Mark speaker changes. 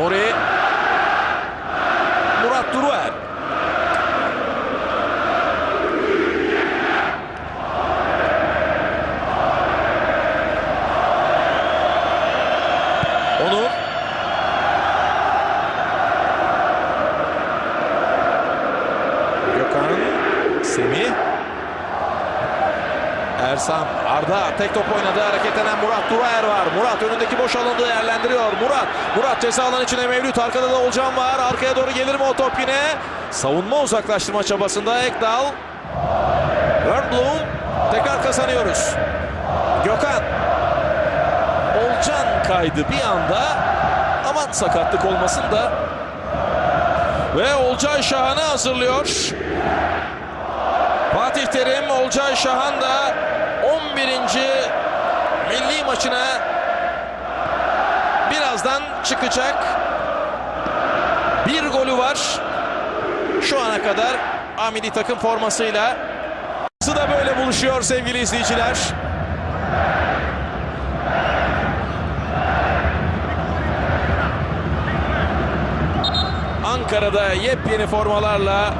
Speaker 1: Nuri. Murat Duruer. Onur. Gökhan. Semih. Ersan Arda tek top oynadı. Hareketlenen Murat Duraer var. Murat önündeki boş alanı değerlendiriyor. Murat. Murat ceza alanı içine Mevlüt. Arkada da Olcan var. Arkaya doğru gelir mi o top yine? Savunma uzaklaştırma çabasında Ekdal. Örnblom. Tekrar kazanıyoruz. Gökhan. Olcan kaydı bir anda. Aman sakatlık olmasın da. Ve Olcay Şahan'ı hazırlıyor. Fatih Terim, Olcay Şahan da 11. milli maçına birazdan çıkacak. Bir golü var. Şu ana kadar A milli takım formasıyla. da böyle buluşuyor sevgili izleyiciler. Ankara'da yepyeni formalarla